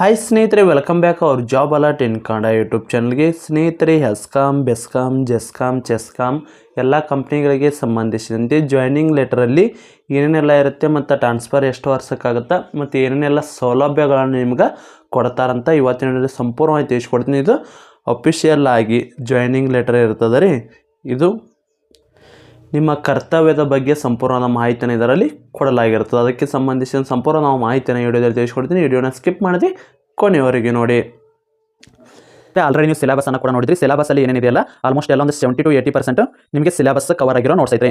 Hi ಸ್ನೇಹಿತರೆ welcome back ಅವ್ರ job alert in Kannada YouTube ಚಾನಲ್ಗೆ ಸ್ನೇಹಿತರೆ ಹೆಸ್ಕಾಮ್ ಬೆಸ್ಕಾಮ್ ಜೆಸ್ಕಾಮ್ ಚೆಸ್ಕಾಮ್ ಎಲ್ಲ ಕಂಪ್ನಿಗಳಿಗೆ ಸಂಬಂಧಿಸಿದಂತೆ ಜಾಯ್ನಿಂಗ್ ಲೆಟ್ರಲ್ಲಿ ಏನೇನೆಲ್ಲ ಇರುತ್ತೆ ಮತ್ತು ಟ್ರಾನ್ಸ್ಫರ್ ಎಷ್ಟು ವರ್ಷಕ್ಕಾಗುತ್ತೆ ಮತ್ತು ಏನೇನೆಲ್ಲ ಸೌಲಭ್ಯಗಳನ್ನು ನಿಮ್ಗೆ ಕೊಡ್ತಾರಂತ ಇವತ್ತಿನ ಸಂಪೂರ್ಣವಾಗಿ ತಿಳಿಸ್ಕೊಡ್ತೀನಿ. ಇದು ಅಫಿಷಿಯಲ್ ಆಗಿ ಜಾಯ್ನಿಂಗ್ ಲೆಟರ್ ಇರ್ತದೆ ರೀ. ಇದು ನಿಮ್ಮ ಕರ್ತವ್ಯದ ಬಗ್ಗೆ ಸಂಪೂರ್ಣ ಮಾಹಿತಿಯನ್ನು ಇದರಲ್ಲಿ ಕೊಡಲಾಗಿರುತ್ತದೆ. ಅದಕ್ಕೆ ಸಂಬಂಧಿಸಿದ ಸಂಪೂರ್ಣ ನಾವು ಮಾಹಿತಿಯನ್ನು ವಿಡಿಯೋದಲ್ಲಿ ತಿಳಿಸ್ಕೊಡ್ತೀನಿ. ವಿಡಿಯೋನ ಸ್ಕಿಪ್ ಮಾಡಿದೆ ಕೊನೆಯವರೆಗೆ ನೋಡಿ. ಆಲ್ರೆಡಿ ನೀವು ಸಿಲೆಬಸ್ ಅನ್ನು ಕೂಡ ನೋಡಿದ್ರಿ. ಸಿಲೆಬಸ್ ಅಲ್ಲಿ ಏನೇನಿದೆಯಲ್ಲ? ಆಲ್ಮೋಸ್ಟ್ ಎಲ್ಲ ಒಂದು ಸೆವೆಂಟಿ ಟು ಏಯ್ಟಿ ಪರ್ಸೆಂಟ್ ನಿಮಗೆ ಸಿಲೆಬಸ್ ಕವರ್ ಆಗಿರೋ ನೋಟ್ಸ್ ಐತ್ರಿ.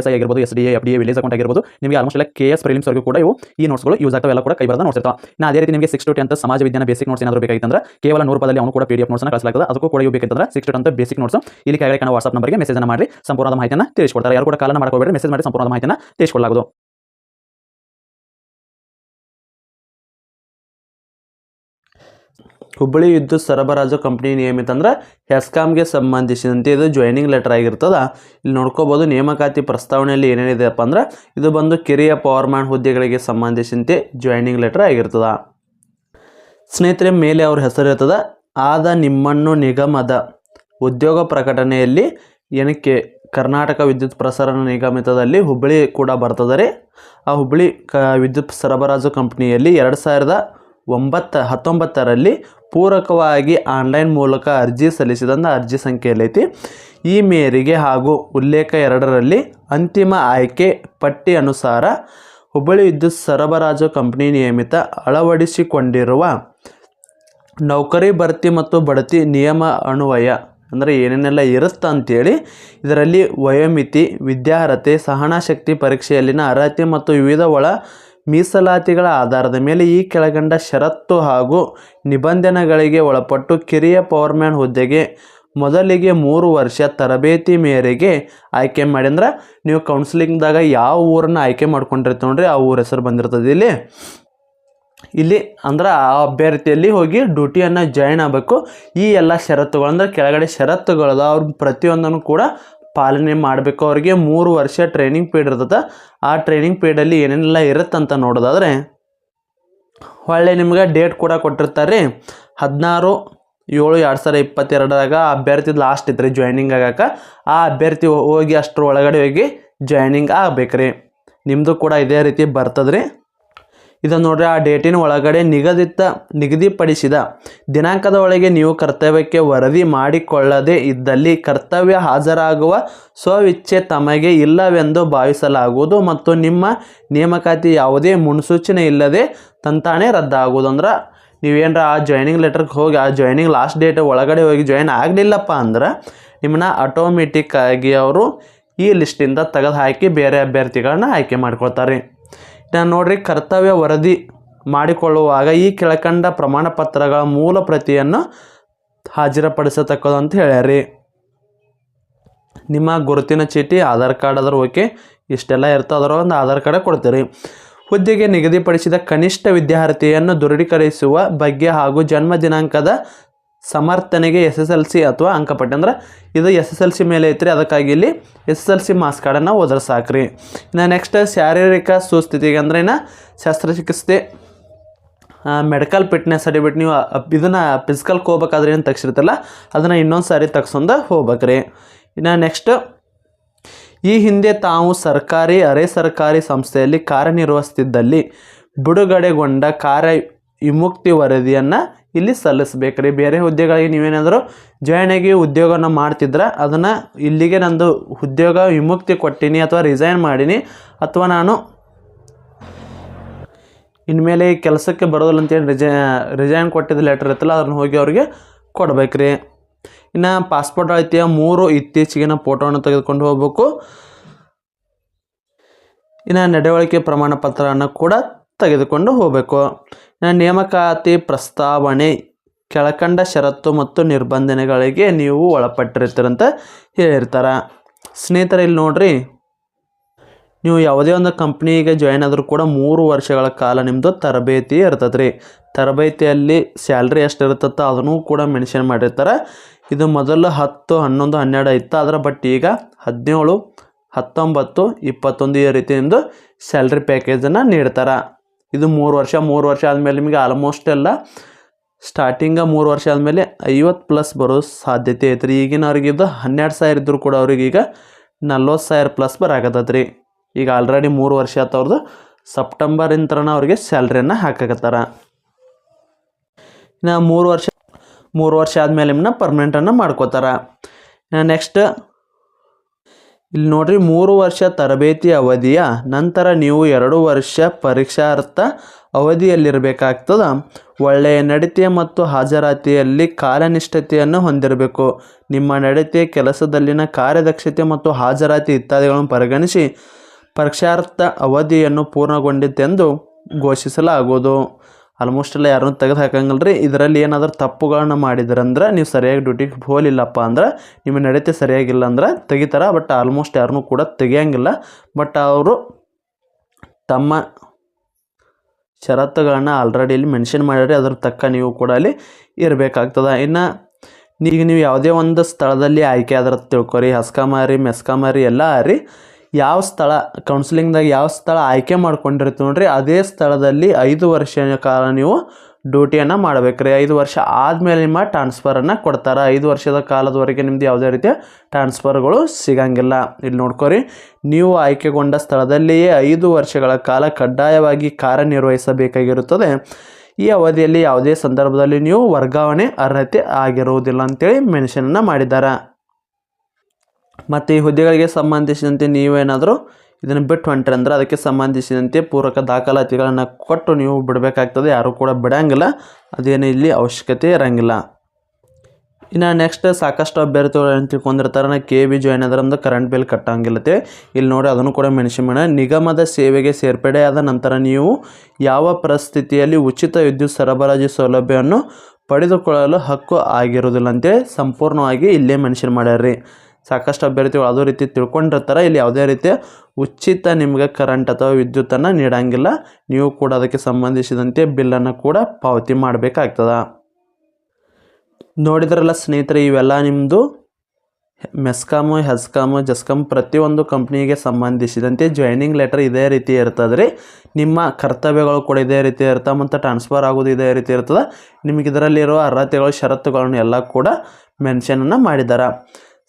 ಎಸ್ ಐ ಆಗಿರ್ಬೋದು, S D F D village account ಆಗಿರ್ಬೋದು, ನಿಮಗೆ ಆಲ್ಮೋಸ್ಟ್ ಎಲ್ಲ ಕೆ ಎಸ್ ಪ್ರಿಲಿಮ್ಸ್ವರೆಗೂ ಕೂಡ ಇವು ಈ ನೋಟ್ಸ್ಗಳು ಯೂಸ್ ಆಗ್ತಾವೆ, ಎಲ್ಲ ಕೂಡ ಕೈ ಬರೋದು ನೋಟ್ಸ್ ನಾ ಅದೇ ರೀತಿ ನಿಮಗೆ ಸಿಕ್ಸ್ ಟು ಟೆಂತ್ ಸಮಾಜ ವಿಜ್ಞಾನ ಬೇಸಿಕ್ ನೋಟ್ಸ್ ಏನಾದರೂ ಬೇಕಾಗಿತ್ತಂದ್ರೆ ಕೇವಲ ನೂರು ಪದಲ್ಲಿ ಅವನು ಕೂಡ ಪಿ ಡಿ ಎಫ್ ನೋಟ್ಸ್ನ ಕಳಿಸಲಾಗ್ತದೆ. ಅದಕ್ಕೂ ಕೂಡ ಇವು ಬೇಕಂತಂದ್ರೆ six to tenth basic notes ಇಲ್ಲಿ ಕೆಳಗಡೆ ವಾಟ್ಸ್ಆಪ್ ನಂಬರ್ಗೆ ಮೆಸೇಜ್ ಮಾಡಿ ಸಂಪೂರ್ಣ ಮಾಹಿತಿಯನ್ನು ತಿಳಿಸ್ಕೊಡ್ತಾರೆ. ಯಾರು ಕೂಡ ಕಾಲನ ಮಾಡ್ಕೋಬೇಡಿ ಮೆಸೇಜ್ ಮಾಡಿ ಸಂಪೂರ್ಣ ಮಾಹಿತಿಯನ್ನು ತಿಳಿಸ್ಕೊಳ್ಳಲಾಗುವುದು ಹುಬ್ಬಳ್ಳಿ ವಿದ್ಯುತ್ ಸರಬರಾಜು ಕಂಪ್ನಿ ನಿಯಮಿತ ಅಂದ್ರೆ ಹೆಸ್ಕಾಮ್ಗೆ ಸಂಬಂಧಿಸಿದಂತೆ ಇದು ಜಾಯ್ನಿಂಗ್ ಲೆಟರ್ ಆಗಿರ್ತದ. ಇಲ್ಲಿ ನೋಡ್ಕೋಬೋದು ನೇಮಕಾತಿ ಪ್ರಸ್ತಾವನೆಯಲ್ಲಿ ಏನೇನಿದೆಯಪ್ಪ ಅಂದ್ರೆ ಇದು ಬಂದು ಕಿರಿಯ ಪವರ್ಮ್ಯಾನ್ ಹುದ್ದೆಗಳಿಗೆ ಸಂಬಂಧಿಸಿದಂತೆ ಜಾಯ್ನಿಂಗ್ ಲೆಟರ್ ಆಗಿರ್ತದೆ. ಸ್ನೇಹಿತರೆ, ಮೇಲೆ ಅವ್ರ ಹೆಸರು ಇರ್ತದ. ಆದ ನಿಮ್ಮನ್ನು ನಿಗಮದ ಉದ್ಯೋಗ ಪ್ರಕಟಣೆಯಲ್ಲಿ ಏನಕ್ಕೆ ಕರ್ನಾಟಕ ವಿದ್ಯುತ್ ಪ್ರಸರಣ ನಿಗಮಿತದಲ್ಲಿ ಹುಬ್ಬಳ್ಳಿ ಕೂಡ ಬರ್ತದೆ ಆ ಹುಬ್ಬಳ್ಳಿ ಕ ವಿದ್ಯುತ್ ಸರಬರಾಜು ಕಂಪ್ನಿಯಲ್ಲಿ ಎರಡು ಸಾವಿರದ ಒಂಬತ್ತ, ಹತ್ತೊಂಬತ್ತರಲ್ಲಿ ಪೂರಕವಾಗಿ ಆನ್ಲೈನ್ ಮೂಲಕ ಅರ್ಜಿ ಸಲ್ಲಿಸಿದಂಥ ಅರ್ಜಿ ಸಂಖ್ಯೆಯಲ್ಲೈತಿ. ಈ ಮೇರೆಗೆ ಹಾಗೂ ಉಲ್ಲೇಖ ಎರಡರಲ್ಲಿ ಅಂತಿಮ ಆಯ್ಕೆ ಪಟ್ಟಿ ಅನುಸಾರ ಹುಬ್ಬಳ್ಳಿ ವಿದ್ಯುತ್ ಸರಬರಾಜು ಕಂಪ್ನಿ ನಿಯಮಿತ ಅಳವಡಿಸಿಕೊಂಡಿರುವ ನೌಕರಿ ಭರ್ತಿ ಮತ್ತು ಬಡತಿ ನಿಯಮ ಅನ್ವಯ ಅಂದರೆ ಏನೇನೆಲ್ಲ ಇರುತ್ತೆ ಅಂತೇಳಿ ಇದರಲ್ಲಿ ವಯೋಮಿತಿ, ವಿದ್ಯಾರ್ಹತೆ ಸಹನಾಶಕ್ತಿ ಪರೀಕ್ಷೆಯಲ್ಲಿನ ಅರ್ಹತೆ ಮತ್ತು ವಿವಿಧ ಒಳ ಮೀಸಲಾತಿಗಳ ಆಧಾರದ ಮೇಲೆ ಈ ಕೆಳಗಂಡ ಷರತ್ತು ಹಾಗೂ ನಿಬಂಧನೆಗಳಿಗೆ ಒಳಪಟ್ಟು ಕಿರಿಯ ಪವರ್ಮ್ಯಾನ್ ಹುದ್ದೆಗೆ ಮೊದಲಿಗೆ ಮೂರು ವರ್ಷ ತರಬೇತಿ ಮೇರೆಗೆ ಆಯ್ಕೆ ಮಾಡಿ. ಅಂದ್ರೆ ನೀವು ಕೌನ್ಸಿಲಿಂಗ್ದಾಗ ಯಾವ ಊರನ್ನ ಆಯ್ಕೆ ಮಾಡ್ಕೊಂಡಿರ್ತೀವಿ ನೋಡ್ರಿ, ಆ ಊರ ಹೆಸರು ಬಂದಿರ್ತದೆ ಇಲ್ಲಿ. ಇಲ್ಲಿ ಅಂದ್ರೆ ಆ ಅಭ್ಯರ್ಥಿಯಲ್ಲಿ ಹೋಗಿ ಡ್ಯೂಟಿಯನ್ನು ಜಾಯಿನ್ ಆಗಬೇಕು. ಈ ಎಲ್ಲ ಷರತ್ತುಗಳು ಅಂದ್ರೆ ಕೆಳಗಡೆ ಷರತ್ತುಗಳದ ಅವ್ರ ಪ್ರತಿಯೊಂದನ್ನು ಕೂಡ ಪಾಲನೆ ಮಾಡಬೇಕು. ಅವರಿಗೆ ಮೂರು ವರ್ಷ ಟ್ರೈನಿಂಗ್ ಪೀರಿಯಡ್ ಇರ್ತದೆ. ಆ ಟ್ರೈನಿಂಗ್ ಪೀರಿಯಡಲ್ಲಿ ಏನೇನೆಲ್ಲ ಇರುತ್ತಂತ ನೋಡೋದಾದ್ರೆ, ಒಳ್ಳೆ ನಿಮ್ಗೆ ಡೇಟ್ ಕೂಡ ಕೊಟ್ಟಿರ್ತಾರೆ. ರೀ ಹದಿನಾರು ಏಳು ಎರಡು ಸಾವಿರ ಇಪ್ಪತ್ತೆರಡರಾಗ ಅಭ್ಯರ್ಥಿ ಲಾಸ್ಟ್ ಇತ್ತು ರೀ ಜಾಯ್ನಿಂಗ್ ಆಗಕ್ಕೆ. ಆ ಅಭ್ಯರ್ಥಿ ಹೋಗಿ ಅಷ್ಟರ ಒಳಗಡೆ ಹೋಗಿ ಜಾಯ್ನಿಂಗ್ ಆಗ್ಬೇಕು ರೀ ನಿಮ್ಮದು ಕೂಡ ಇದೇ ರೀತಿ ಬರ್ತದೆ ರೀ ಇದನ್ನು ನೋಡ್ರಿ ಆ ಡೇಟಿನ ಒಳಗಡೆ ನಿಗದಿತ, ನಿಗದಿಪಡಿಸಿದ ದಿನಾಂಕದ ಒಳಗೆ ನೀವು ಕರ್ತವ್ಯಕ್ಕೆ ವರದಿ ಮಾಡಿಕೊಳ್ಳದೆ ಇದ್ದಲ್ಲಿ ಕರ್ತವ್ಯ ಹಾಜರಾಗುವ ಸ್ವಇಚ್ಛೆ ತಮಗೆ ಇಲ್ಲವೆಂದು ಭಾವಿಸಲಾಗುವುದು ಮತ್ತು ನಿಮ್ಮ ನೇಮಕಾತಿ ಯಾವುದೇ ಮುನ್ಸೂಚನೆ ಇಲ್ಲದೆ ತಂತಾನೆ ರದ್ದಾಗುವುದು. ಅಂದ್ರೆ ನೀವೇನರ ಆ ಜಾಯ್ನಿಂಗ್ ಲೆಟರ್ಗೆ ಹೋಗಿ ಆ ಜಾಯ್ನಿಂಗ್ ಲಾಸ್ಟ್ ಡೇಟ್ ಒಳಗಡೆ ಹೋಗಿ ಜಾಯ್ನ್ ಆಗಲಿಲ್ಲಪ್ಪ ಅಂದ್ರೆ ನಿಮ್ಮನ್ನ ಆಟೋಮೆಟಿಕ್ಕಾಗಿ ಅವರು ಈ ಲಿಸ್ಟಿಂದ ತೆಗೆದು ಹಾಕಿ ಬೇರೆ ಅಭ್ಯರ್ಥಿಗಳನ್ನ ಆಯ್ಕೆ ಮಾಡ್ಕೊಳ್ತಾರೆ. ನಾನು ನೋಡ್ರಿ ಕರ್ತವ್ಯ ವರದಿ ಮಾಡಿಕೊಳ್ಳುವಾಗ ಈ ಕೆಳಕಂಡ ಪ್ರಮಾಣ ಪತ್ರಗಳ ಮೂಲ ಪ್ರತಿಯನ್ನು ಹಾಜರುಪಡಿಸತಕ್ಕದ್ದು ಅಂತ ಹೇಳ್ಯಾರಿ ನಿಮ್ಮ ಗುರುತಿನ ಚೀಟಿ, ಆಧಾರ್ ಕಾರ್ಡ್ ಅದ್ರ ಓಕೆ, ಇಷ್ಟೆಲ್ಲ ಇರ್ತದೆ ಅದರ ಒಂದು ಆಧಾರ್ ಕಾರ್ಡ್ ಕೊಡ್ತೀರಿ. ಹುದ್ದೆಗೆ ನಿಗದಿಪಡಿಸಿದ ಕನಿಷ್ಠ ವಿದ್ಯಾರ್ಥಿಯನ್ನು ದೃಢೀಕರಿಸುವ ಬಗ್ಗೆ ಹಾಗೂ ಜನ್ಮ ದಿನಾಂಕದ ಸಮರ್ಥನೆಗೆ ಎಸ್ ಎಸ್ ಎಲ್ ಸಿ ಅಥವಾ ಅಂಕಪಟ್ಟಿ. ಅಂದ್ರೆ ಇದು ಎಸ್ ಎಸ್ ಎಲ್ ಸಿ ಮೇಲೆ ಐತ್ರಿ, ಅದಕ್ಕಾಗಿ ಇಲ್ಲಿ S S L C mass ಕಾರ್ಡನ್ನು ಓದ್ರೆ ಸಾಕ್ರಿ. ಇನ್ನು ನೆಕ್ಸ್ಟ್ ಶಾರೀರಿಕ ಸುಸ್ಥಿತಿಗೆ ಅಂದ್ರೆ ಇನ್ನು ಶಸ್ತ್ರಚಿಕಿತ್ಸೆ ಮೆಡಿಕಲ್ ಫಿಟ್ನೆಸ್ ಸರ್ಟಿಫಿಕೇಟ್ ನೀವು ಇದನ್ನು ಫಿಸಿಕಲ್ಗೆ ಹೋಗ್ಬೇಕಾದ್ರೆ ಏನು ತೆಗ್ಸಿರ್ತಲ್ಲ ಅದನ್ನು ಇನ್ನೊಂದು ಸಾರಿ ತೆಗ್ಸೊಂದು ಹೋಗ್ಬೇಕ್ರಿ. ಇನ್ನು ನೆಕ್ಸ್ಟ್ ಈ ಹಿಂದೆ ತಾವು ಸರ್ಕಾರಿ, ಅರೆ ಸರ್ಕಾರಿ ಸಂಸ್ಥೆಯಲ್ಲಿ ಕಾರ್ಯನಿರ್ವಹಿಸ್ತಿದ್ದಲ್ಲಿ ಬಿಡುಗಡೆಗೊಂಡ ಕಾರ್ಯ ವಿಮುಕ್ತಿ ವರದಿಯನ್ನು ಇಲ್ಲಿ ಸಲ್ಲಿಸ್ಬೇಕ್ರಿ. ಬೇರೆ ಹುದ್ದೆಗಳಿಗೆ ನೀವೇನಾದರೂ ಜಾಯ್ನ್ ಆಗಿ ಉದ್ಯೋಗನ ಮಾಡ್ತಿದ್ರೆ, ಅದನ್ನು ಇಲ್ಲಿಗೆ ನಂದು ಉದ್ಯೋಗ ವಿಮುಕ್ತಿ ಕೊಟ್ಟೀನಿ ಅಥವಾ ರಿಸೈನ್ ಮಾಡೀನಿ ಅಥವಾ ನಾನು ಇನ್ಮೇಲೆ ಈ ಕೆಲಸಕ್ಕೆ ಬರೋದಿಲ್ಲ ಅಂತೇಳಿ ರಿಜೈ, ರಿಸೈನ್ ಕೊಟ್ಟಿದ್ದ ಲೆಟರ್ ಇರ್ತಲ್ಲ ಅದನ್ನು ಹೋಗಿ ಅವ್ರಿಗೆ ಕೊಡ್ಬೇಕ್ರಿ. ಇನ್ನು ಪಾಸ್ಪೋರ್ಟ್ ಐತಿಯ ಮೂರು ಇತ್ತೀಚೆಗಿನ ಫೋಟೋವನ್ನು ತೆಗೆದುಕೊಂಡು ಹೋಗಬೇಕು. ಇನ್ನು ನಡವಳಿಕೆ ಪ್ರಮಾಣ ಪತ್ರವನ್ನು ಕೂಡ ತೆಗೆದುಕೊಂಡು ಹೋಗಬೇಕು. ನೇಮಕಾತಿ ಪ್ರಸ್ತಾವನೆ ಕೆಳಕಂಡ ಷರತ್ತು ಮತ್ತು ನಿರ್ಬಂಧನೆಗಳಿಗೆ ನೀವು ಒಳಪಟ್ಟಿರ್ತೀರಂತ ಹೇಳಿರ್ತಾರೆ. ಸ್ನೇಹಿತರೆ, ಇಲ್ಲಿ ನೋಡ್ರಿ, ನೀವು ಯಾವುದೇ ಒಂದು ಕಂಪ್ನಿಗೆ ಜಾಯ್ನ್ ಆದರೂ ಕೂಡ ಮೂರು ವರ್ಷಗಳ ಕಾಲ ನಿಮ್ಮದು ತರಬೇತಿ ಇರ್ತದೆ ರೀ ತರಬೇತಿಯಲ್ಲಿ ಸ್ಯಾಲ್ರಿ ಎಷ್ಟು ಇರ್ತದೋ ಅದನ್ನು ಕೂಡ ಮೆನ್ಷನ್ ಮಾಡಿರ್ತಾರೆ. ಇದು ಮೊದಲು ಹತ್ತು, ಹನ್ನೊಂದು, ಹನ್ನೆರಡು ಇತ್ತು. ಅದರ ಬಟ್ ಈಗ ಹದಿನೇಳು, ಹತ್ತೊಂಬತ್ತು, ಇಪ್ಪತ್ತೊಂದು ಈ ರೀತಿ ನಿಮ್ಮದು ಸ್ಯಾಲ್ರಿ ಪ್ಯಾಕೇಜನ್ನು ನೀಡ್ತಾರೆ. ಇದು ಮೂರು ವರ್ಷ ಮೂರು ವರ್ಷ ಆದಮೇಲೆ ನಿಮಗೆ ಆಲ್ಮೋಸ್ಟ್ ಎಲ್ಲ ಸ್ಟಾರ್ಟಿಂಗ ಮೂರು ವರ್ಷ ಆದಮೇಲೆ ಐವತ್ತು ಪ್ಲಸ್ ಬರೋ ಸಾಧ್ಯತೆ ಐತೆ ರೀ ಈಗಿನವ್ರಿಗಿದ್ದು ಹನ್ನೆರಡು ಸಾವಿರ ಇದ್ದರೂ ಕೂಡ ಅವ್ರಿಗೆ ಈಗ ನಲ್ವತ್ತು ಸಾವಿರ ಪ್ಲಸ್ ಬರಾಕತ್ತೈತೆ ರೀ ಈಗ ಆಲ್ರೆಡಿ ಮೂರು ವರ್ಷ ಆತವ್ರದ್ದು ಸೆಪ್ಟೆಂಬರ್ ಸೆಪ್ಟೆಂಬರಿಂತ್ರನ ಅವ್ರಿಗೆ ಸ್ಯಾಲ್ರಿಯನ್ನು ಹಾಕಾಕತ್ತಾರ. ಇನ್ನು ಮೂರು ವರ್ಷ ಮೂರು ವರ್ಷ ಆದಮೇಲೆ ನಿಮ್ಮನ್ನ ಪರ್ಮನೆಂಟನ್ನು ಮಾಡ್ಕೋತಾರ. ನೆಕ್ಸ್ಟ್ ಇಲ್ಲಿ ನೋಡ್ರಿ, ಮೂರು ವರ್ಷ ತರಬೇತಿ ಅವಧಿಯ ನಂತರ ನೀವು ಎರಡು ವರ್ಷ ಪರೀಕ್ಷಾರ್ಥ ಅವಧಿಯಲ್ಲಿರಬೇಕಾಗ್ತದ. ಒಳ್ಳೆಯ ನಡತೆ ಮತ್ತು ಹಾಜರಾತಿಯಲ್ಲಿ ಕಾಲನಿಷ್ಠತೆಯನ್ನು ಹೊಂದಿರಬೇಕು. ನಿಮ್ಮ ನಡತೆ, ಕೆಲಸದಲ್ಲಿನ ಕಾರ್ಯದಕ್ಷತೆ ಮತ್ತು ಹಾಜರಾತಿ ಇತ್ಯಾದಿಗಳನ್ನು ಪರಿಗಣಿಸಿ ಪರೀಕ್ಷಾರ್ಥ ಅವಧಿಯನ್ನು ಪೂರ್ಣಗೊಂಡಿತೆಂದು ಘೋಷಿಸಲಾಗುವುದು. ಆಲ್ಮೋಸ್ಟ್ ಎಲ್ಲ ಯಾರನ್ನೂ ತೆಗೆದು ಹಾಕಂಗಿಲ್ಲ ರೀ ಇದರಲ್ಲಿ ಏನಾದರೂ ತಪ್ಪುಗಳನ್ನ ಮಾಡಿದ್ರಂದ್ರೆ ನೀವು ಸರಿಯಾಗಿ ಡ್ಯೂಟಿಗೆ ಹೋಲಿಲ್ಲಪ್ಪ ಅಂದ್ರೆ ನಿಮ್ಮ ನಡತೆ ಸರಿಯಾಗಿಲ್ಲ ಅಂದ್ರೆ ತೆಗಿತಾರೆ. ಬಟ್ ಆಲ್ಮೋಸ್ಟ್ ಯಾರನ್ನೂ ಕೂಡ ತೆಗಿಯಂಗಿಲ್ಲ. ಬಟ್ ಅವರು ತಮ್ಮ ಷರತ್ತುಗಳನ್ನ ಆಲ್ರೆಡಿ ಇಲ್ಲಿ ಮೆನ್ಷನ್ ಮಾಡಿರಿ ಅದ್ರ ತಕ್ಕ ನೀವು ಕೂಡ ಅಲ್ಲಿ ಇರಬೇಕಾಗ್ತದೆ. ಇನ್ನು ಈಗ ನೀವು ಯಾವುದೇ ಒಂದು ಸ್ಥಳದಲ್ಲಿ ಆಯ್ಕೆ ಆದ್ರೆ ತಿಳ್ಕೊರಿ. ಹಸ್ಕಾಮಾರಿ ಮೆಸ್ಕಾಮಾರಿ ಎಲ್ಲ ರೀ. ಯಾವ ಸ್ಥಳ ಕೌನ್ಸಿಲಿಂಗ್ದಾಗ ಯಾವ ಸ್ಥಳ ಆಯ್ಕೆ ಮಾಡ್ಕೊಂಡಿರ್ತೀವಿ ನೋಡ್ರಿ, ಅದೇ ಸ್ಥಳದಲ್ಲಿ ಐದು ವರ್ಷ ಕಾಲ ನೀವು ಡ್ಯೂಟಿಯನ್ನು ಮಾಡ್ಬೇಕು ರೀ ಐದು ವರ್ಷ ಆದಮೇಲೆ ನಿಮ್ಮ ಟ್ರಾನ್ಸ್ಫರನ್ನು ಕೊಡ್ತಾರೆ. ಐದು ವರ್ಷದ ಕಾಲದವರೆಗೆ ನಿಮ್ದು ಯಾವುದೇ ರೀತಿಯ ಟ್ರಾನ್ಸ್ಫರ್ಗಳು ಸಿಗಂಗಿಲ್ಲ. ಇಲ್ಲಿ ನೋಡ್ಕೊರಿ, ನೀವು ಆಯ್ಕೆಗೊಂಡ ಸ್ಥಳದಲ್ಲಿಯೇ ಐದು ವರ್ಷಗಳ ಕಾಲ ಕಡ್ಡಾಯವಾಗಿ ಕಾರ್ಯನಿರ್ವಹಿಸಬೇಕಾಗಿರುತ್ತದೆ. ಈ ಅವಧಿಯಲ್ಲಿ ಯಾವುದೇ ಸಂದರ್ಭದಲ್ಲಿ ನೀವು ವರ್ಗಾವಣೆ ಅರ್ಹತೆ ಆಗಿರುವುದಿಲ್ಲ ಅಂತೇಳಿ ಮೆನ್ಷನನ್ನು ಮಾಡಿದ್ದಾರೆ. ಮತ್ತು ಈ ಹುದ್ದೆಗಳಿಗೆ ಸಂಬಂಧಿಸಿದಂತೆ ನೀವೇನಾದರೂ ಇದನ್ನು ಬಿಟ್ಟು ಹೊಂಟ್ರಿ ಅಂದ್ರೆ ಅದಕ್ಕೆ ಸಂಬಂಧಿಸಿದಂತೆ ಪೂರಕ ದಾಖಲಾತಿಗಳನ್ನು ಕೊಟ್ಟು ನೀವು ಬಿಡಬೇಕಾಗ್ತದೆ. ಯಾರೂ ಕೂಡ ಬಿಡಂಗಿಲ್ಲ. ಅದೇನು ಇಲ್ಲಿ ಅವಶ್ಯಕತೆ ಇರೋಂಗಿಲ್ಲ. ಇನ್ನು ನೆಕ್ಸ್ಟ್ ಸಾಕಷ್ಟು ಅಭ್ಯರ್ಥಿಗಳು ಏನು ತಿಳ್ಕೊಂಡಿರ್ತಾರೆ. ನಾ ಕೆ ಬಿ ಜಾಯ್ನ್ ಆದ್ರೆ ಅಂದ್ರೆ ಕರೆಂಟ್ ಬಿಲ್ ಕಟ್ಟಂಗಿಲ್ಲತೆ. ಇಲ್ಲಿ ನೋಡಿ ಅದನ್ನು ಕೂಡ ಮೆನ್ಷನ್ ಮಾಡ ನಿಗಮದ ಸೇವೆಗೆ ಸೇರ್ಪಡೆಯಾದ ನಂತರ ನೀವು ಯಾವ ಪರಿಸ್ಥಿತಿಯಲ್ಲಿ ಉಚಿತ ವಿದ್ಯುತ್ ಸರಬರಾಜು ಸೌಲಭ್ಯವನ್ನು ಪಡೆದುಕೊಳ್ಳಲು ಹಕ್ಕು ಆಗಿರುವುದಿಲ್ಲ ಅಂತೇಳಿ ಸಂಪೂರ್ಣವಾಗಿ ಇಲ್ಲೇ ಮೆನ್ಷನ್ ಮಾಡ್ಯಾರ್ರಿ. ಸಾಕಷ್ಟು ಅಭ್ಯರ್ಥಿಗಳು ಅದೇ ರೀತಿ ತಿಳ್ಕೊಂಡಿರ್ತಾರೆ. ಇಲ್ಲಿ ಯಾವುದೇ ರೀತಿಯ ಉಚಿತ ನಿಮಗೆ ಕರೆಂಟ್ ಅಥವಾ ವಿದ್ಯುತ್ತನ್ನು ನೀಡಂಗಿಲ್ಲ. ನೀವು ಕೂಡ ಅದಕ್ಕೆ ಸಂಬಂಧಿಸಿದಂತೆ ಬಿಲ್ಲನ್ನು ಕೂಡ ಪಾವತಿ ಮಾಡಬೇಕಾಗ್ತದ. ನೋಡಿದ್ರಲ್ಲ ಸ್ನೇಹಿತರೆ, ಇವೆಲ್ಲ ನಿಮ್ಮದು ಮೆಸ್ಕಾಮು ಹೆಸ್ಕಾಮು ಜಸ್ಕಾಮ್ ಪ್ರತಿಯೊಂದು ಕಂಪ್ನಿಗೆ ಸಂಬಂಧಿಸಿದಂತೆ ಜಾಯ್ನಿಂಗ್ ಲೆಟರ್ ಇದೇ ರೀತಿ ಇರ್ತದೆ ರೀ ನಿಮ್ಮ ಕರ್ತವ್ಯಗಳು ಕೂಡ ಇದೇ ರೀತಿ ಇರ್ತವೆ ಮತ್ತು ಟ್ರಾನ್ಸ್ಫರ್ ಆಗೋದು ಇದೇ ರೀತಿ ಇರ್ತದೆ. ನಿಮಗೆ ಇದರಲ್ಲಿರುವ ಅರ್ಹತೆಗಳು, ಷರತ್ತುಗಳನ್ನು ಎಲ್ಲ ಕೂಡ ಮೆನ್ಷನನ್ನು ಮಾಡಿದ್ದಾರೆ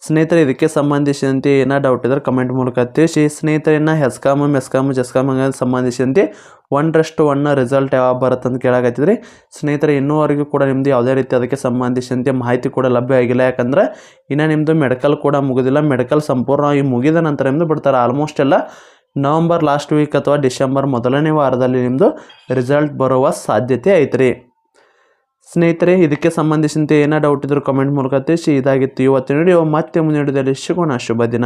ಸ್ನೇಹಿತರೆ, ಇದಕ್ಕೆ ಸಂಬಂಧಿಸಿದಂತೆ ಏನೋ ಡೌಟ್ ಇದ್ರೆ ಕಮೆಂಟ್ ಮೂಲಕ ತಿಳಿಸಿ. ಸ್ನೇಹಿತರೇನ ಹೆಸ್ಕಾಮ ಮೆಸ್ಕಾಮ, ಜಸ್ಕಾಮ ಸಂಬಂಧಿಸಿದಂತೆ ಒನ್ರಷ್ಟು ಒನ್ ರಿಸಲ್ಟ್ ಯಾವಾಗ ಬರುತ್ತೆ ಅಂತ ಕೇಳಾಕತ್ತಿದ್ರಿ. ಸ್ನೇಹಿತರೆ, ಇನ್ನೂವರೆಗೂ ಕೂಡ ನಿಮ್ಮದು ಯಾವುದೇ ರೀತಿ ಅದಕ್ಕೆ ಸಂಬಂಧಿಸಿದಂತೆ ಮಾಹಿತಿ ಕೂಡ ಲಭ್ಯ ಆಗಿಲ್ಲ. ಯಾಕಂದ್ರೆ ಇನ್ನು ನಿಮ್ಮದು ಮೆಡಿಕಲ್ ಕೂಡ ಮುಗಿದಿಲ್ಲ. ಮೆಡಿಕಲ್ ಸಂಪೂರ್ಣವಾಗಿ ಮುಗಿದ ನಂತರ ನಿಮ್ಮದು ಬಿಡ್ತಾರೆ. ಆಲ್ಮೋಸ್ಟ್ ಎಲ್ಲ ನವಂಬರ್ ಲಾಸ್ಟ್ ವೀಕ್ ಅಥವಾ ಡಿಸೆಂಬರ್ ಮೊದಲನೇ ವಾರದಲ್ಲಿ ನಿಮ್ಮದು ರಿಸಲ್ಟ್ ಬರುವ ಸಾಧ್ಯತೆ ಐತ್ರಿ. ಸ್ನೇಹಿತರೆ, ಇದಕ್ಕೆ ಸಂಬಂಧಿಸಿದಂತೆ ಏನೋ ಡೌಟ್ ಇದ್ದರೂ ಕಮೆಂಟ್ ಮೂಲಕ ತಿಳಿಸಿ. ಇದಾಗಿತ್ತು ಇವತ್ತಿನ ವಿಡಿಯೋ ಮತ್ತೆ ಮುಂದಿನ ವಿಡಿಯೋದಲ್ಲಿ ಸಿಗೋಣ. ಶುಭ ದಿನ.